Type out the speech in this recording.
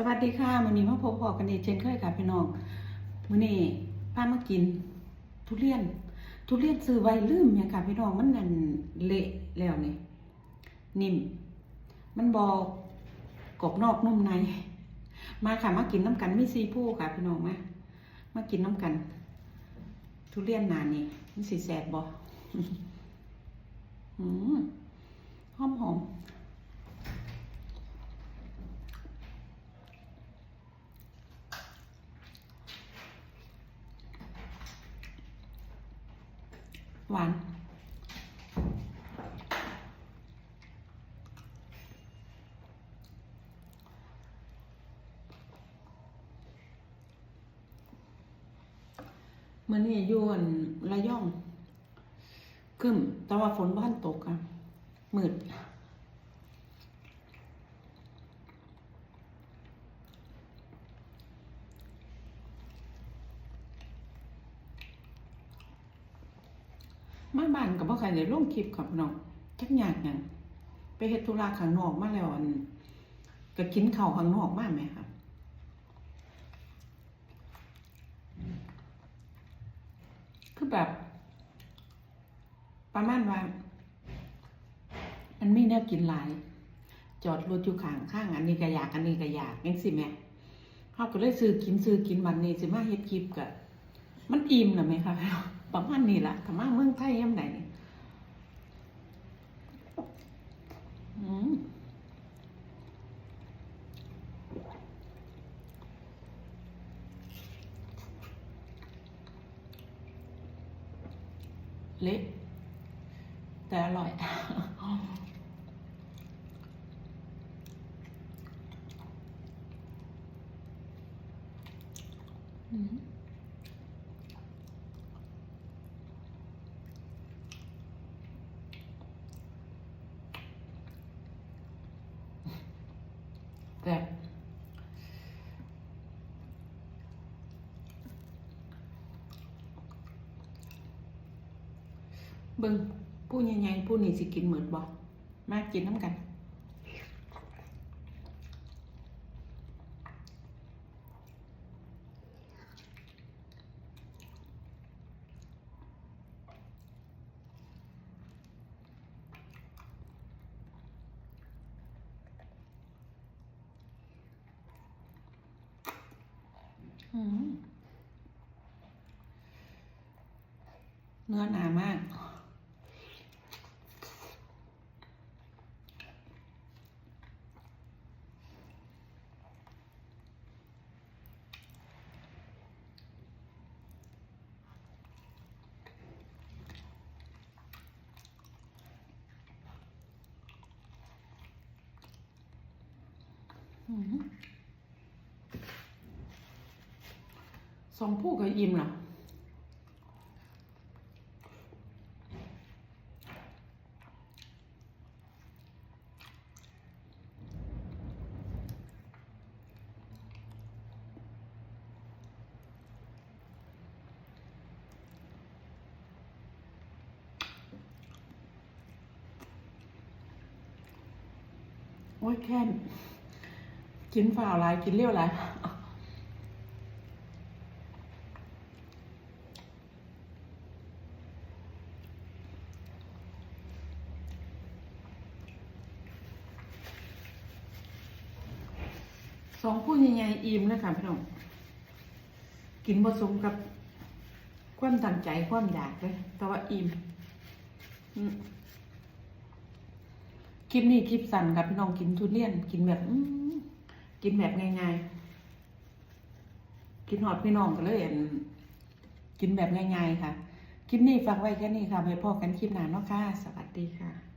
สวัสดีค่ะมื้อนี้มาพบพอกันอีกเช่นเคยค่ะพี่น้องมื้อนี้พามากิน ทุเรียน ทุเรียนซื้อไว้ลืมเนี่ยค่ะพี่น้องมันนั่นเละแล้วนี่นิ่ม มันบอกกรอบนอกนุ่มใน มาค่ะมากินน้ำกันมีซีผู้ค่ะพี่น้องมามากินน้ำกัน ทุเรียนนานี่มันสิแสบบอหอมหอม หวาน เมื่อนี้ยวนระย่อง ขึ้นแต่ว่าฝนบ้านตกอะมืด มาบ้านกับพ่อใครเดี๋ยวลงคลิปกับน้องจักอยากหยังไปเฮ็ดธุระข้างนอกมาแล้วอันก็กินข้าวข้างนอกมากไหมครับคือแบบ ประมาณว่ามันไมีแนวกินหลาย จอดรถอยู่ข้างข้างอันนี้ก็อยากอันนี้ก็อยากยังสิแม่เขาก็เลยซื้อกินซื้อกินวันนี้สิมาเฮ็ดคลิปกะมันอิ่มหรือไหมคะ ประมาณนี้ละถ้ามาเมืองไทยย่ำไหนเละแต่อร่อยอืมแต่บ เบิ่งผู้ใหญ่ๆผู้นี่สิกินเหมือนบ่มากินน้ำกัน เนื้อหนามาก สองผู้กับอิ่มเหรอโอ้ยแค่น กินฝ่าหลายกินเลี้ยวลายสองผู้ใหญ่ๆอิ่มนะค่ะพี่น้อง กินผสมกับ ความตั้งใจความอยากเลยแต่ว่าอิ่มคลิปนี้คลิปสั้นกับพี่น้องกินทุเรียนกินแบบ กินแบบง่ายๆ กินหอดพี่น้องก็เลยอั่นกินแบบง่ายๆค่ะ คลิปนี้ฝากไว้แค่นี้ค่ะไว้พอกันคลิปหน้าเนาะค่ะ สวัสดีค่ะ